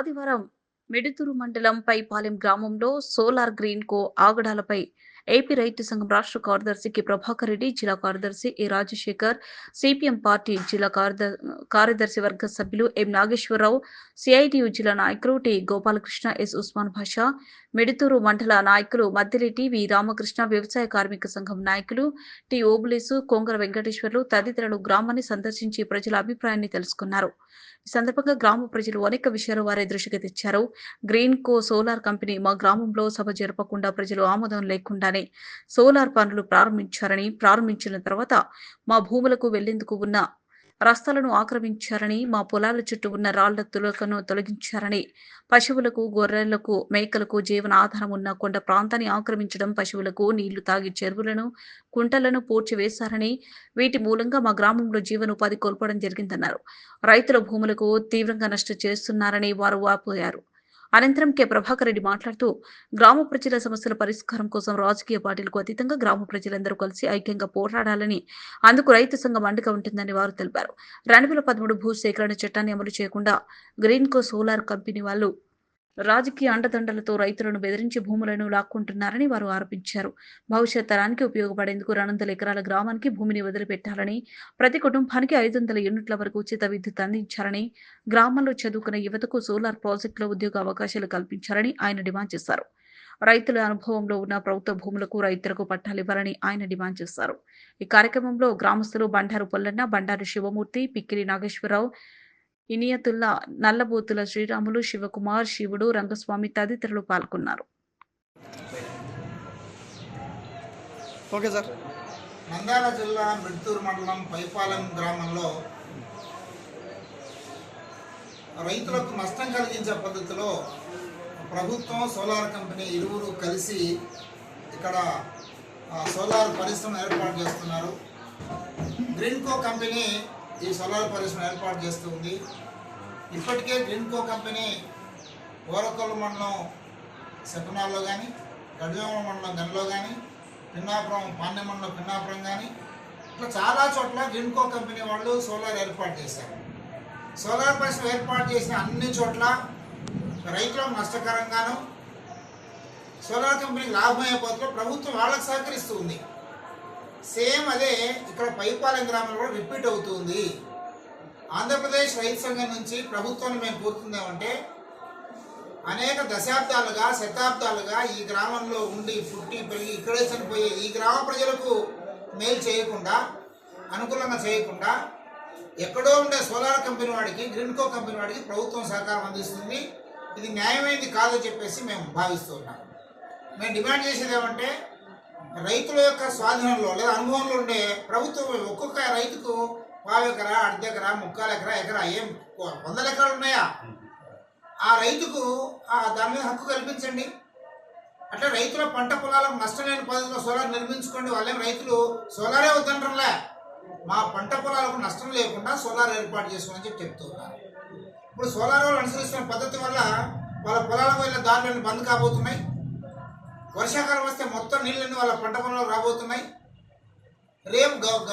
ఆదివారం మిడుతూరు మండలం పైపాలెం గ్రామంలో సోలార్ గ్రీన్ కో ఆగడాలపై ఏపీ రైతు సంఘం రాష్ట్ర కార్యదర్శి కె ప్రభాకర్ రెడ్డి జిల్లా కార్యదర్శి ఏ రాజశేఖర్ సిపిఎం పార్టీ జిల్లా కార్యదర్శి వర్గ సభ్యులు ఎం నాగేశ్వరరావు సిఐటియు జిల్లా నాయకులు టి గోపాలకృష్ణ ఎస్ ఉస్మాన్ భాషా మిడుతూరు మండల నాయకులు మద్దిరెడ్డి వి రామకృష్ణ వ్యవసాయ కార్మిక సంఘం నాయకులు టి ఓబులేసు కొంగర వెంకటేశ్వర్లు తదితరులు గ్రామాన్ని సందర్శించి ప్రజల అభిప్రాయాన్ని తెలుసుకున్నారు. ఈ సందర్భంగా గ్రామ ప్రజలు అనేక విషయాలు వారి దృష్టికి తెచ్చారు. గ్రీన్ కో సోలార్ కంపెనీ మా గ్రామంలో సభ జరపకుండా ప్రజలు ఆమోదం లేకుండానే సోలార్ పనులు ప్రారంభించారని ప్రారంభించిన తర్వాత మా భూములకు వెళ్ళేందుకు ఉన్న రస్తాలను ఆక్రమించారని మా పొలాల చుట్టూ ఉన్న రాళ్ళ తులకను తొలగించారని పశువులకు గొర్రెలకు మేకలకు జీవన ఆధారం ఉన్న కొండ ప్రాంతాన్ని ఆక్రమించడం పశువులకు నీళ్ళు తాగి చెరువులను కుంటలను పూడ్చివేశారని వీటి మూలంగా మా గ్రామంలో జీవనోపాధి కోల్పోవడం జరిగిందన్నారు. రైతుల భూములకు తీవ్రంగా నష్టం చేస్తున్నారని వారు వాపోయారు. అనంతరం కె. ప్రభాకర్ రెడ్డి మాట్లాడుతూ గ్రామ ప్రజల సమస్యల పరిష్కారం కోసం రాజకీయ పార్టీలకు అతీతంగా గ్రామ ప్రజలందరూ కలిసి ఐక్యంగా పోరాడాలని అందుకు రైతు సంఘం అండగా ఉంటుందని వారు తెలిపారు. రెండు వేల పదమూడు భూ సేకరణ చట్టాన్ని అమలు చేయకుండా గ్రీన్కో సోలార్ కంపెనీ వాళ్ళు రాజకీయ అండదండలతో రైతులను బెదిరించి భూములను లాక్కుంటున్నారని వారు ఆరోపించారు. భవిష్యత్ తరానికి ఉపయోగపడేందుకు రెండు వందల ఎకరాల గ్రామానికి భూమిని వదిలిపెట్టాలని ప్రతి కుటుంబానికి ఐదు వందల యూనిట్ల వరకు ఉచిత విద్యుత్ అందించాలని గ్రామంలో చదువుకున్న యువతకు సోలార్ ప్రాజెక్టులో ఉద్యోగ అవకాశాలు కల్పించాలని ఆయన డిమాండ్ చేశారు. రైతుల అనుభవంలో ఉన్న ప్రభుత్వ భూములకు రైతులకు పట్టాలు ఇవ్వాలని ఆయన డిమాండ్ చేశారు. ఈ కార్యక్రమంలో గ్రామస్తులు బండారు పొల్లన్న బండారు శివమూర్తి పిక్కిరి నాగేశ్వరరావు ఇనియతుల్లా నల్లబోతుల శ్రీరాములు శివకుమార్ శివుడు రంగస్వామి తదితరులు పాల్గొన్నారు. Okay sir. నంద్యాల జిల్లా మిడ్తూరు మండలం పైపాలెం గ్రామంలో రైతులకు నష్టం కలిగించే పద్ధతిలో ప్రభుత్వం సోలార్ కంపెనీ ఇరువురు కలిసి ఇక్కడ సోలార్ పరిశ్రమ ఏర్పాటు చేస్తున్నారు. గ్రీన్కో కంపెనీ ఈ సోలార్ పరిశ్రమ ఏర్పాటు చేస్తుంది ఇప్పటికే గ్రీన్కో కంపెనీ ఓరకొల్లు మండలం శకునాల్లో కానీ గడిజోమ మండలం గనిలో కానీ పిన్నాపురం పాండ్య మండలం పిన్నాపురం కానీ ఇట్లా చాలా చోట్ల గ్రీన్కో కంపెనీ వాళ్ళు సోలార్ ఏర్పాటు చేశారు. సోలార్ పరిశ్రమ ఏర్పాటు చేసిన అన్ని చోట్ల రైతులకు నష్టకరంగాను సోలార్ కంపెనీకి లాభమయ్యే పద్ధతిలో ప్రభుత్వం వాళ్ళకి సహకరిస్తూ ఉంది. సేమ్ అదే ఇక్కడ పైపాలెం గ్రామంలో కూడా రిపీట్ అవుతుంది. ఆంధ్రప్రదేశ్ రైతు సంఘం నుంచి ప్రభుత్వాన్ని మేము కోరుతుందేమంటే అనేక దశాబ్దాలుగా శతాబ్దాలుగా ఈ గ్రామంలో ఉండి పుట్టి పెరిగి ఇక్కడే చనిపోయే ఈ గ్రామ ప్రజలకు మేలు చేయకుండా అనుకూలంగా చేయకుండా ఎక్కడో ఉండే సోలార్ కంపెనీ వాడికి గ్రీన్కో కంపెనీ వాడికి ప్రభుత్వం సహకారం అందిస్తుంది. ఇది న్యాయమైనది కాదని చెప్పేసి మేము భావిస్తున్నాం మేము డిమాండ్ చేసేది ఏమంటే రైతుల యొక్క స్వాధీనంలో లేదా అనుభవంలో ఉండే ప్రభుత్వం ఒక్కొక్క రైతుకు పావు ఎకరా అర్ధ ఎకరా ముక్కాలు ఎకరా ఎకరా ఏం వందల ఎకరాలు ఉన్నాయా? ఆ రైతుకు ఆ దాని మీద హక్కు కల్పించండి. అట్లా రైతుల పంట పొలాలకు నష్టమైన పద్ధతిలో సోలార్ నిర్మించుకోండి. వాళ్ళేం రైతులు సోలారే వద్దంటారులే. మా పంట పొలాలకు నష్టం లేకుండా సోలార్ ఏర్పాటు చేసుకోమని చెప్పి చెప్తున్నారు ఇప్పుడు సోలార్ వాళ్ళు అనుసరిస్తున్న పద్ధతి వల్ల వాళ్ళ పొలాలకు వెళ్ళే దారులన్నీ బంద్ కాబోతున్నాయి. వర్షాకాలం వస్తే మొత్తం నీళ్ళన్నీ వాళ్ళ పంట పొలంలో రాబోతున్నాయి. రేపు గ-